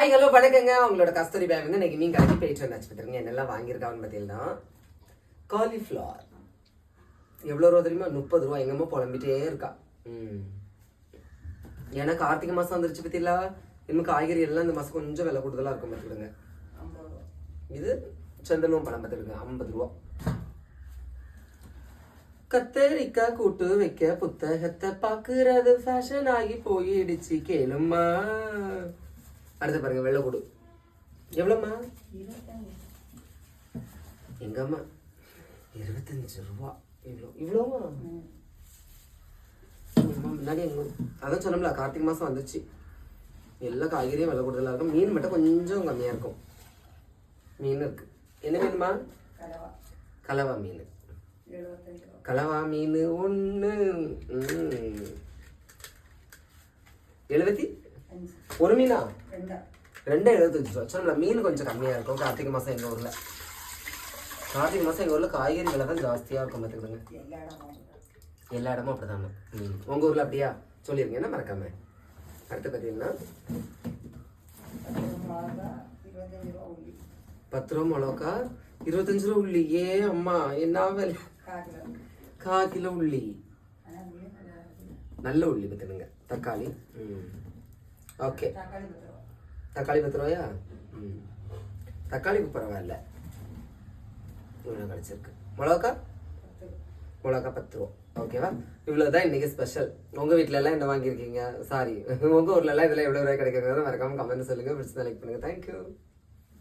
Hi hello வணக்கங்க. உங்களோட கஸ்தூரி back வந்து இன்னைக்கு மீன் கடைக்கு போயிட்டு வந்தாச்சு. பார்த்துருங்க என்னெல்லாம் வாங்கியிருக்காங்கன்னு பார்த்தீங்கன்னா காலிஃப்ளவர் எவ்வளோ ரூபா தெரியுமா? முப்பது ரூபா. எங்கம்மா புலம்பிட்டே இருக்கா. ம். ஏன்னா கார்த்திகை மாதம் வந்துருச்சு பத்தியில இன்னும் காய்கறி எல்லாம் இந்த மாதம் கொஞ்சம் விலை கூடுதலாக இருக்கும் பார்த்துக்கிடுங்க இது செந்தலும் பழம் பார்த்துக்கிடுங்க ஐம்பது ரூபா. கத்தரிக்காய் கூட்டு வைக்க புத்தகத்தை பார்க்குறது ஃபேஷன் ஆகி போயிடுச்சு. கேளுமா அடுத்து பாருங்க வெள்ளை கூடு. எவ்வளோம்மா? எங்கம்மா? இருபத்தஞ்சு ரூபா. இவ்வளோ இவ்வளோமா அம்மா, முன்னாடி எங்க அதான் சொன்னோம்ல கார்த்திகை மாதம் வந்துச்சு. எல்லா காய்கறியும் விலை கூடுதலாக இருக்கும். மீன் மட்டும் கொஞ்சம் கம்மியாக இருக்கும். மீன் இருக்கு. என்ன மீனுமா கலவா. மீன். கலவா மீன் ஒன்று எழுபத்தி? ஒரு மீனா? ரெண்டு? எழுபத்தஞ்சு ரூபா. சொன்னல மீன் கொஞ்சம் கம்மியாக இருக்கும். கார்த்திகை மாதம் எங்கள் ஊரில். கார்த்திகை மாதம் எங்கள் ஊரில் காய்கறி விலை தான் ஜாஸ்தியாக இருக்கும் பார்த்துக்கிடுங்க எல்லா இடமும் அப்படிதாங்க ம் உங்கள் ஊரில் அப்படியா? சொல்லிருங்க என்ன மறக்காம. அடுத்து பார்த்தீங்கன்னா பத்து ரூபா மிளகா இருபத்தஞ்சு ரூபா உள்ளி. ஏ அம்மா என்ன விலை? கா கிலோ. உள்ளி. நல்ல உள்ளி பார்த்துடுங்க தக்காளி. ம். ஓகே. தக்காளி பத்து ரூபாயா ம் தக்காளிக்கு பரவாயில்ல. இவ்வளோ கிடச்சிருக்கு. மிளகா மிளகா பத்து ரூபா ஓகேவா? இவ்வளோ தான் இன்றைக்கி ஸ்பெஷல் உங்கள் வீட்டிலலாம் என்ன வாங்கியிருக்கீங்க? சாரி உங்கள் ஊர்லலாம் எல்லாம் இதில் எவ்வளோ ரூபாய் கிடைக்கிறதா மறக்காமல் கமெண்ட் சொல்லுங்கள் பிடிச்சி லைக் பண்ணுங்கள் தேங்க்யூ